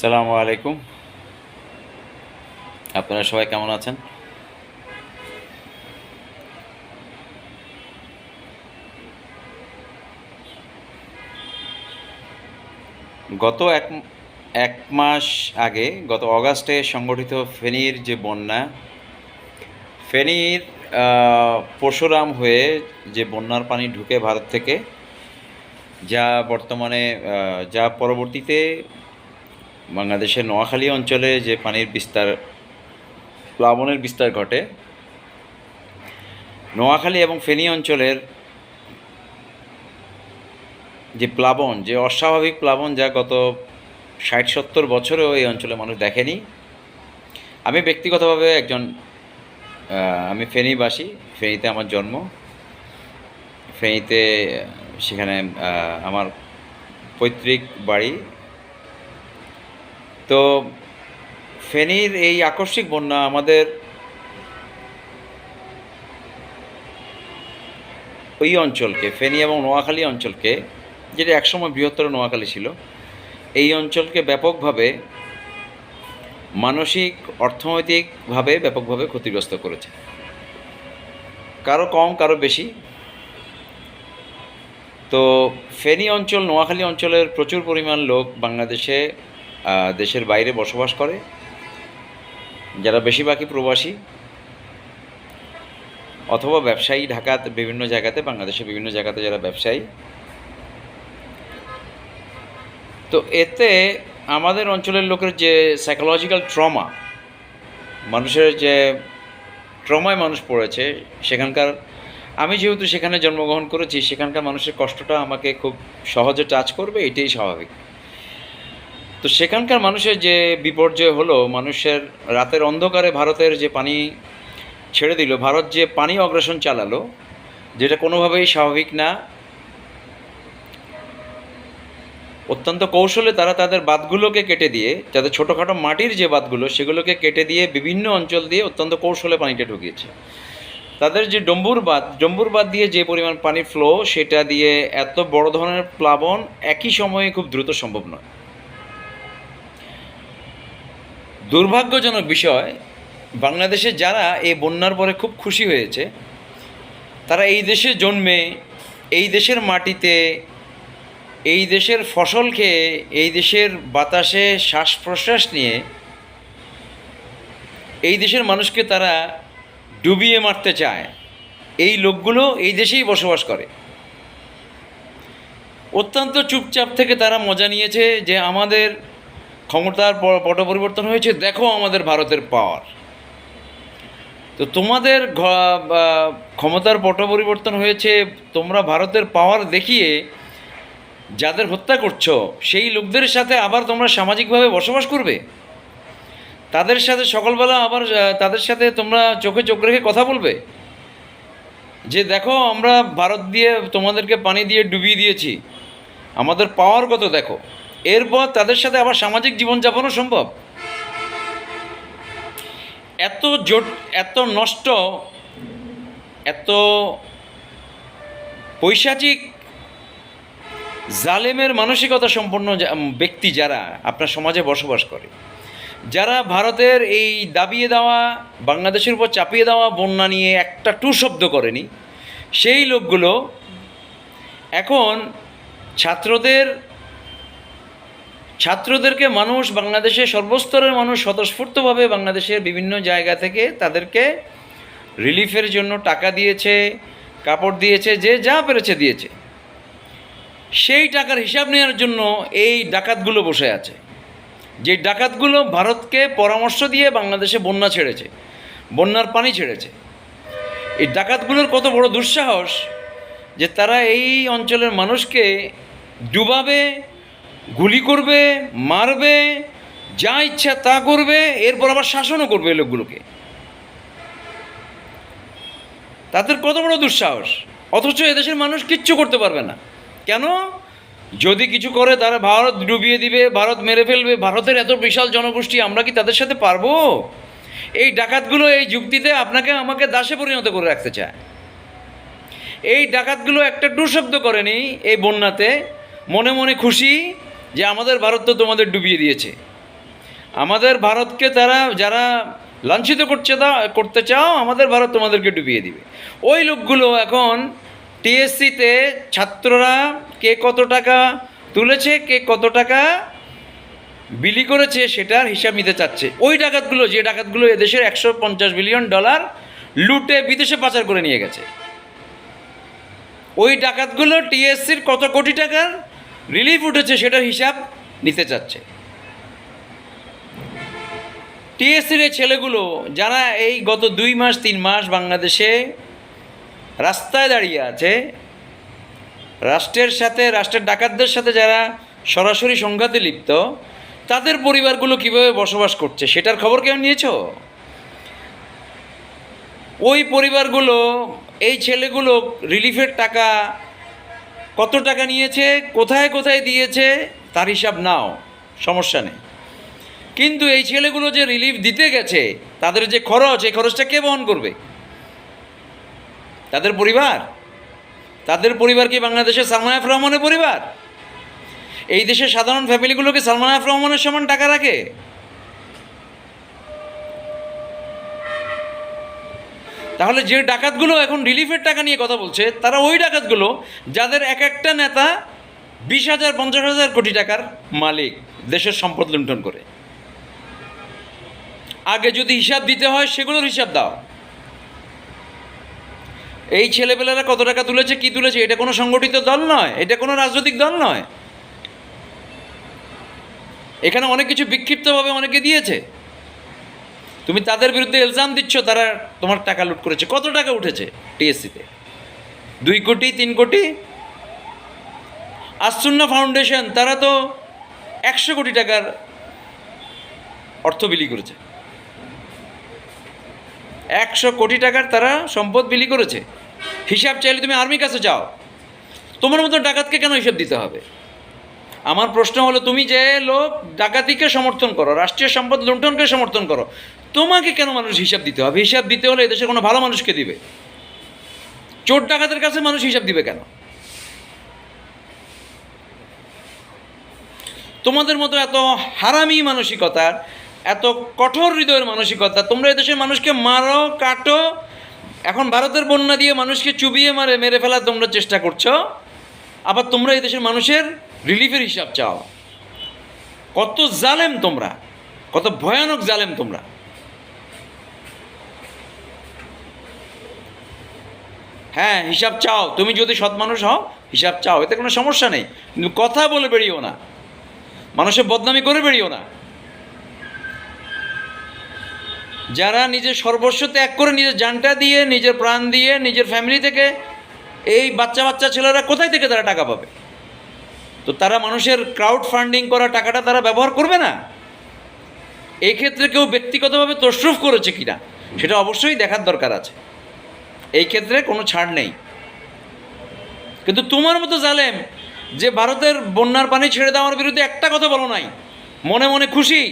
সালামু আলাইকুম। আপনারা সবাই কেমন আছেন? গত এক এক মাস আগে, গত অগাস্টে সংগঠিত ফেনীর যে বন্যা, ফেনীর পরশুরাম হয়ে যে বন্যার পানি ঢুকে ভারত থেকে, যা বর্তমানে যা পরবর্তীতে বাংলাদেশের নোয়াখালী অঞ্চলে যে পানির বিস্তার, প্লাবনের বিস্তার ঘটে, নোয়াখালী এবং ফেনী অঞ্চলের যে প্লাবন, যে অস্বাভাবিক প্লাবন যা গত ষাট সত্তর বছরেও এই অঞ্চলে মানুষ দেখেনি। আমি ব্যক্তিগতভাবে একজন আমি ফেনীবাসী, ফেনীতে আমার জন্ম। ফেনীতে, সেখানে আমার পৈতৃক বাড়ি তো ফেনীর এই আকস্মিক বন্যা আমাদের ওই অঞ্চলকে, ফেনী এবং নোয়াখালী অঞ্চলকে, যেটা একসময় বৃহত্তর নোয়াখালী ছিল, এই অঞ্চলকে ব্যাপকভাবে মানসিক, অর্থনৈতিকভাবে ব্যাপকভাবে ক্ষতিগ্রস্ত করেছে। কারও কম, কারও বেশি। তো ফেনী অঞ্চল, নোয়াখালী অঞ্চলের প্রচুর পরিমাণ লোক বাংলাদেশে দেশের বাইরে বসবাস করে, যারা বেশিরভাগই প্রবাসী, অথবা ব্যবসায়ী ঢাকাতে বিভিন্ন জায়গাতে বাংলাদেশের বিভিন্ন জায়গাতে যারা ব্যবসায়ী। তো এতে আমাদের অঞ্চলের লোকের যে সাইকোলজিক্যাল ট্রমা মানুষের যে ট্রমায় মানুষ পড়েছে, সেখানকার, আমি যেহেতু সেখানে জন্মগ্রহণ করেছি, সেখানকার মানুষের কষ্টটা আমাকে খুব সহজে টাচ করবে, এটাই স্বাভাবিক। তো সেখানকার মানুষের যে বিপর্যয় হলো, মানুষের রাতের অন্ধকারে ভারতের যে পানি ছেড়ে দিল, ভারত যে পানি অগ্রাসন চালালো, যেটা কোনোভাবেই স্বাভাবিক না, অত্যন্ত কৌশলে তারা তাদের বাঁধগুলোকে কেটে দিয়ে যাদের ছোটোখাটো মাটির যে বাঁধগুলো, সেগুলোকে কেটে দিয়ে বিভিন্ন অঞ্চল দিয়ে অত্যন্ত কৌশলে পানিটা ঢুকিয়েছে। তাদের যে ডম্বুর বাঁধ ডম্বুর বাঁধ দিয়ে যে পরিমাণ পানি ফ্লো সেটা দিয়ে এত বড় ধরনের প্লাবন একই সময়ে খুব দ্রুত সম্ভব নয়। দুর্ভাগ্যজনক বিষয়, বাংলাদেশে যারা এই বন্যার পরে খুব খুশি হয়েছে, তারা এই দেশে জন্মে, এই দেশের মাটিতে, এই দেশের ফসল খেয়ে, এই দেশের বাতাসে শ্বাস প্রশ্বাস নিয়ে, এই দেশের মানুষকে তারা ডুবিয়ে মারতে চায়। এই লোকগুলো এই দেশেই বসবাস করে। অত্যন্ত চুপচাপ থেকে তারা মজা নিয়েছে যে আমাদের ক্ষমতার পট পরিবর্তন হয়েছে, দেখো আমাদের ভারতের পাওয়ার। তো তোমাদের ক্ষমতার পট পরিবর্তন হয়েছে, তোমরা ভারতের পাওয়ার দেখিয়ে যাদের হত্যা করছ, সেই লোকদের সাথে আবার তোমরা সামাজিকভাবে বসবাস করবে? তাদের সাথে সকালবেলা আবার তাদের সাথে তোমরা চোখে চোখ রেখে কথা বলবে? যে দেখো আমরা ভারত দিয়ে তোমাদেরকে পানি দিয়ে ডুবিয়ে দিয়েছি, আমাদের পাওয়ার কত দেখো? এরপর তাদের সাথে আবার সামাজিক জীবনযাপনও সম্ভব। এত জোট, এত নষ্ট, এত পৈশাচিক জালেমের মানসিকতা সম্পন্ন ব্যক্তি যারা আপনার সমাজে বসবাস করে, যারা ভারতের এই দাবিয়ে দেওয়া, বাংলাদেশের উপর চাপিয়ে দেওয়া বন্যা নিয়ে একটা টু শব্দ করেনি, সেই লোকগুলো এখন ছাত্রদের ছাত্রদেরকে মানুষ বাংলাদেশের সর্বস্তরের মানুষ স্বতঃস্ফূর্তভাবে বাংলাদেশের বিভিন্ন জায়গা থেকে তাদেরকে রিলিফের জন্য টাকা দিয়েছে, কাপড় দিয়েছে, যে যা পেরেছে দিয়েছে। সেই টাকার হিসাব নেওয়ার জন্য এই ডাকাতগুলো বসে আছে। যে ডাকাতগুলো ভারতকে পরামর্শ দিয়ে বাংলাদেশে বন্যা ছেড়েছে, বন্যার পানি ছেড়েছে। এই ডাকাতগুলোর কত বড় দুঃসাহস যে তারা এই অঞ্চলের মানুষকে ডুবাবে গুলি করবে, মারবে, যা ইচ্ছা তা করবে, এরপর আবার শাসনও করবে এই লোকগুলোকে। তাদের কত বড় দুঃসাহস। অথচ এদেশের মানুষ কিচ্ছু করতে পারবে না। কেন? যদি কিছু করে, তারা ভারত ডুবিয়ে দিবে, ভারত মেরে ফেলবে, ভারতের এত বিশাল জনগোষ্ঠী, আমরা কি তাদের সাথে পারব? এই ডাকাতগুলো এই যুক্তিতে আপনাকে, আমাকে দাসে পরিণত করে রাখতে চায়। এই ডাকাতগুলো একটা টু শব্দ করেনি এই বন্যাতে। মনে মনে খুশি যে আমাদের ভারত তো তোমাদের ডুবিয়ে দিয়েছে। আমাদের ভারতকে তারা, যারা লাঞ্ছিত করছে তা, করতে চাও, আমাদের ভারত তোমাদেরকে ডুবিয়ে দিবে। ওই লোকগুলো এখন টিএসসিতে ছাত্ররা কে কত টাকা তুলেছে, কে কত টাকা বিলি করেছে, সেটার হিসাব নিতে চাচ্ছে। ওই ডাকাতগুলো, যে ডাকাতগুলো এদেশের একশো পঞ্চাশ বিলিয়ন ডলার লুটে বিদেশে পাচার করে নিয়ে গেছে। ওই ডাকাতগুলো টিএসসির কত কোটি টাকার? রিলিফ উঠেছে, সেটার হিসাব নিতে চাচ্ছে। টিএসসির ছেলেগুলো, যারা এই গত দুই মাস, তিন মাস বাংলাদেশে রাস্তায় দাঁড়িয়ে আছে, রাষ্ট্রের সাথে, রাষ্ট্রের ডাকাতদের সাথে যারা সরাসরি সংঘাতে লিপ্ত, তাদের পরিবারগুলো কীভাবে বসবাস করছে, সেটার খবর কেউ নিয়েছো? ওই পরিবারগুলো, এই ছেলেগুলো রিলিফের টাকা কত টাকা নিয়েছে, কোথায় কোথায় দিয়েছে, তার হিসাব নাও, সমস্যা নেই। কিন্তু এই ছেলেগুলো যে রিলিফ দিতে গেছে, তাদের যে খরচ, এই খরচটা কে বহন করবে? তাদের পরিবার? তাদের পরিবার কি বাংলাদেশের সালমান এফ রহমানের পরিবার? এই দেশের সাধারণ ফ্যামিলিগুলো কি সালমান এফ রহমানের সমান টাকা রাখে? তাহলে যে ডাকাতগুলো এখন রিলিফের টাকা নিয়ে কথা বলছে, তারা ওই ডাকাতগুলো যাদের এক একটা নেতা বিশ হাজার, পঞ্চাশ হাজার কোটি টাকার মালিক দেশের সম্পদ লুণ্ঠন করে। আগে যদি হিসাব দিতে হয়, সেগুলোর হিসাব দাও। এই ছেলেপেলেরা কত টাকা তুলেছে, কি তুলেছে, এটা কোনো সংগঠিত দল নয়, এটা কোনো রাজনৈতিক দল নয়। এখানে অনেক কিছু বিক্ষিপ্তভাবে অনেকে দিয়েছে। তুমি তাদের বিরুদ্ধে ইলজাম দিচ্ছ, তারা তোমার টাকা লুট করেছে। কত টাকা উঠেছে টিএসসিতে? দুই কোটি, তিন কোটি? আসুন্না ফাউন্ডেশন, তারা তো একশো কোটি টাকার অর্থ বিলি করেছে। একশো কোটি টাকার তারা সম্পদ বিলি করেছে। হিসাব চাইলে তুমি আর্মির কাছে যাও। তোমার মতো ডাকাতকে কেন হিসাব দিতে হবে? আমার প্রশ্ন হলো, তুমি যে লোক ডাকাতিকে সমর্থন করো, রাষ্ট্রীয় সম্পদ লুণ্ঠনকে সমর্থন করো তোমাকে কেন মানুষ হিসাব দিতে হবে? হিসাব দিতে হলে এদেশের কোনো ভালো মানুষকে দিবে। চোর ডাকাতের কাছে মানুষ হিসাব দিবে কেন? তোমাদের মতো এত হারামি মানসিকতার এত কঠোর হৃদয়ের মানসিকতা, তোমরা এদেশের মানুষকে মারো, কাটো, এখন ভারতের বন্যা দিয়ে মানুষকে চুবিয়ে মারে, মেরে ফেলার তোমরা চেষ্টা করছ, আবার তোমরা এই দেশের মানুষের রিলিফের হিসাব চাও। কত জালেম তোমরা, কত ভয়ানক জালেম তোমরা। হ্যাঁ হিসাব চাও। তুমি যদি সৎ মানুষ হও, হিসাব চাও। এতে কোনো সমস্যা নেই। কিন্তু কথা বলে বেরিয়েও না। মানুষের বদনামি করে বেরিয়েও না। যারা নিজের সর্বস্ব ত্যাগ করে নিজের জানটা দিয়ে, নিজের প্রাণ দিয়ে, নিজের ফ্যামিলি থেকে, এই বাচ্চা বাচ্চা ছেলেরা কোথায় থেকে তারা টাকা পাবে? তো তারা মানুষের ক্রাউড ফান্ডিং করা টাকাটা তারা ব্যবহার করবে না। এই ক্ষেত্রে কেউ ব্যক্তিগতভাবে তশরুফ করেছে কিনা, সেটা অবশ্যই দেখার দরকার আছে। এই ক্ষেত্রে কোনো ছাড় নেই। কিন্তু তোমার মতো জালেম যে ভারতের বন্যার পানি ছেড়ে দেওয়ার বিরুদ্ধে একটা কথা বলো নাই, মনে মনে খুশি?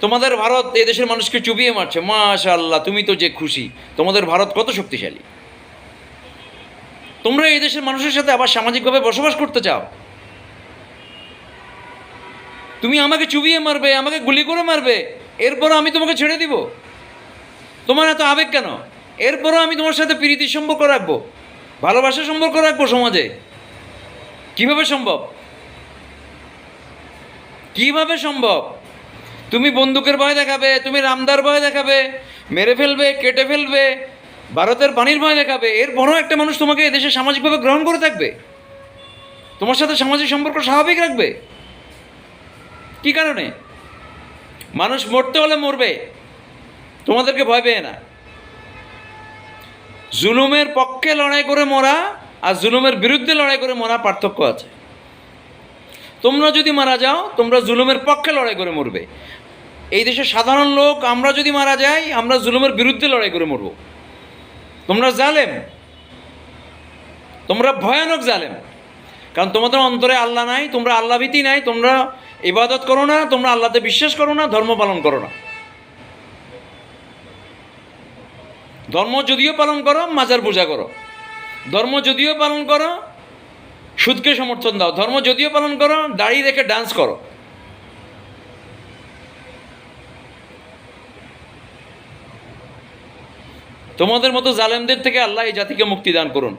তোমাদের ভারত এই দেশের মানুষকে চুবিয়ে মারছে। মাশাল্লাহ তুমি তো যে খুশি। তোমাদের ভারত কত শক্তিশালী। তোমরা এই দেশের মানুষের সাথে আবার সামাজিকভাবে বসবাস করতে চাও। তুমি আমাকে চুবিয়ে মারবে, আমাকে গুলি করে মারবে এরপর আমি তোমাকে ছেড়ে দিব। তোমার এত আবেগ কেন? এরপরও আমি তোমার সাথে প্রীতির সম্পর্ক রাখব ভালোবাসার সম্পর্ক রাখব সমাজে। কীভাবে সম্ভব? কীভাবে সম্ভব? তুমি বন্দুকের ভয় দেখাবে, তুমি রামদার ভয় দেখাবে, মেরে ফেলবে, কেটে ফেলবে, ভারতের পানির ভয় দেখাবে এরপরও একটা মানুষ তোমাকে এদেশে সামাজিকভাবে গ্রহণ করে থাকবে। তোমার সাথে সামাজিক সম্পর্ক স্বাভাবিক রাখবে। কি কারণে? মানুষ মরতে হলে মরবে, তোমাদেরকে ভয় পেয়ে না। জুলুমের পক্ষে লড়াই করে মরা আর জুলুমের বিরুদ্ধে লড়াই করে মরা পার্থক্য আছে। তোমরা যদি মারা যাও, তোমরা জুলুমের পক্ষে লড়াই করে মরবে। এই দেশের সাধারণ লোক, আমরা যদি মারা যাই, আমরা জুলুমের বিরুদ্ধে লড়াই করে মরব। তোমরা জালেম। তোমরা ভয়ানক জালেম। কারণ তোমাদের অন্তরে আল্লাহ নাই, তোমরা আল্লাহ ভীতি নাই, তোমরা ইবাদত করো না, তোমরা আল্লাহতে বিশ্বাস করো না, ধর্ম পালন করো না। ধর্ম যদিও পালন করো, মাজার পূজা করো। ধর্ম যদিও পালন করো, সুদকে সমর্থন দাও। ধর্ম যদিও পালন করো, দাড়ি রেখে ডান্স করো। তোমাদের মতো জালেমদের থেকে আল্লাহ এই জাতিকে মুক্তি দান করুন।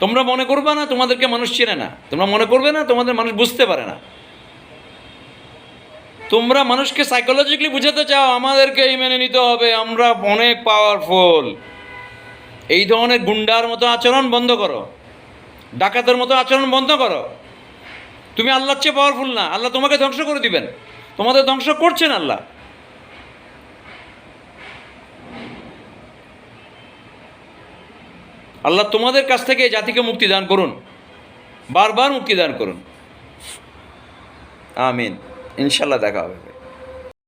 তোমরা মনে করবে না, তোমাদেরকে মানুষ চেনে না। তোমরা মনে করবে না, তোমাদের মানুষ বুঝতে পারে না। তোমরা মানুষকে সাইকোলজিক্যালি বুঝাতে চাও, আমাদেরকে মেনে নিতে হবে, আমরা অনেক পাওয়ারফুল এই ধরনের গুন্ডার মতো আচরণ বন্ধ করো। ডাকাতের মতো আচরণ বন্ধ করো। তুমি আল্লাহর চেয়ে পাওয়ারফুল না, আল্লাহ তোমাকে ধ্বংস করে দিবেন। তোমাদের ধ্বংস করছেন আল্লাহ। আল্লাহ তোমাদের কাছ থেকে জাতিকে মুক্তি দান করুন। বারবার মুক্তি দান করুন। আমিন। ইনশাল্লাহ দেখা হবে।